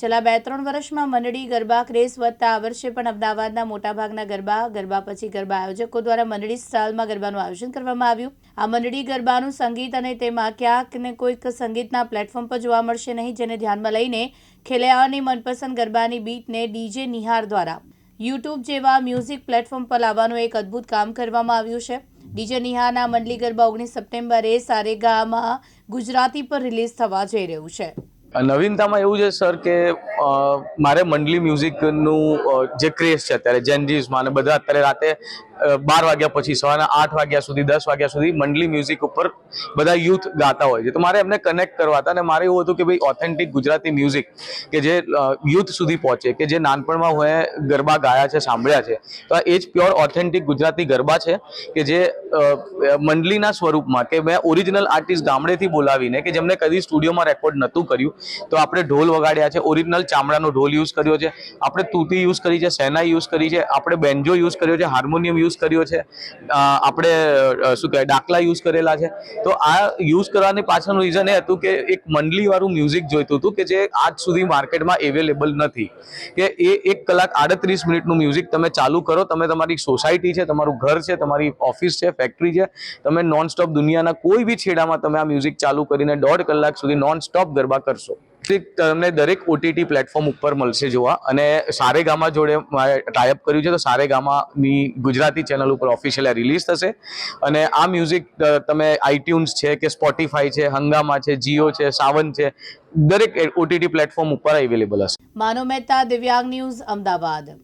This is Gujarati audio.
છેલ્લા બે ત્રણ વર્ષમાં મંડળી ગરબા ક્રેઝ વધતા આ વર્ષે પણ અમદાવાદના મોટાભાગના ગરબા ગરબા પછી ગરબા આયોજકો દ્વારા મંડળી સ્ટાઇલમાં ગરબાનું આયોજન કરવામાં આવ્યું. આ મંડળી ગરબાનું સંગીત અને તેમાં ક્યાંક ને કોઈક સંગીતના પ્લેટફોર્મ પર જોવા મળશે નહીં, જેને ધ્યાનમાં લઈને ખેલૈયાઓની મનપસંદ ગરબાની બીટને ડીજે નિહાર દ્વારા યુટ્યુબ જેવા મ્યુઝિક પ્લેટફોર્મ પર લાવવાનું એક અદ્ભુત કામ કરવામાં આવ્યું છે. ડીજે નિહારના મંડલી ગરબા ઓગણીસ સપ્ટેમ્બરે સારેગામાં ગુજરાતી પર રિલીઝ થવા જઈ રહ્યું છે. નવીનતામાં એવું છે, સર, કે મારે મંડલી મ્યુઝિકનું જે ક્રેઝ છે, અત્યારે જેનજીસમાં અને બધા અત્યારે રાતે બાર વાગ્યા પછી, સવારના આઠ વાગ્યા સુધી, દસ વાગ્યા સુધી મંડલી મ્યુઝિક ઉપર બધા યુથ ગાતા હોય છે. તો મારે એમને કનેક્ટ કરવા હતા અને મારે એવું હતું કે ભાઈ ઓથેન્ટિક ગુજરાતી મ્યુઝિક કે જે યુથ સુધી પહોંચે, કે જે નાનપણમાં હોય ગરબા ગાયા છે, સાંભળ્યા છે. તો એ જ પ્યોર ઓથેન્ટિક ગુજરાતી ગરબા છે કે જે મંડલીના સ્વરૂપમાં કે મેં ઓરિજિનલ આર્ટિસ્ટ ગામડેથી બોલાવીને કે જેમને કદી સ્ટુડિયોમાં રેકોર્ડ નહોતું કર્યું, તો આપણે ઢોલ વગાડ્યા છે ઓરિજિનલ ચામડાનો ઢોલ યુઝ કર્યો છે, આપણે તૂતી યુઝ કરી છે, સેના યુઝ કરી છે, આપણે બેન્જો યુઝ કર્યો છે હાર્મોનિયમ યુઝ કર્યો છે. આપણે શું કહેવાય, ડાકલા યુઝ કરેલા છે. તો આ યુઝ કરવાની પાછળનું રીઝન એ હતું કે એક મંડલીવાળું મ્યુઝિક જોઈતું હતું કે જે આજ સુધી માર્કેટમાં અવેલેબલ નથી. કે એ એક કલાક આડત્રીસ મિનિટનું મ્યુઝિક તમે ચાલુ કરો, તમે તમારી સોસાયટી છે, તમારું ઘર છે, તમારી ઓફિસ છે ફેક્ટરી છે, તમે નોન સ્ટોપ દુનિયાના કોઈ બી છેડામાં તમે આ મ્યુઝિક ચાલુ કરીને દોઢ કલાક સુધી નોન સ્ટોપ ગરબા કરશો. તે તમને દરેક ઓટીટી પ્લેટફોર્મ ઉપર મળશે જોવા. અને સારેગામા જોડે ટાઈઅપ કર્યું છે, તો સારેગામાની ગુજરાતી ચેનલ ઉપર ઓફિશિયલ રિલીઝ થશે. અને આ મ્યુઝિક તમે આઈટ્યુન્સ છે કે સ્પોટીફાઈ છે, હંગામા છે જીઓ છે, સાવન છે, દરેક ઓટીટી પ્લેટફોર્મ ઉપર અવેલેબલ હશે. માનો મહેતા, દિવ્યાંગ ન્યૂઝ, અમદાવાદ.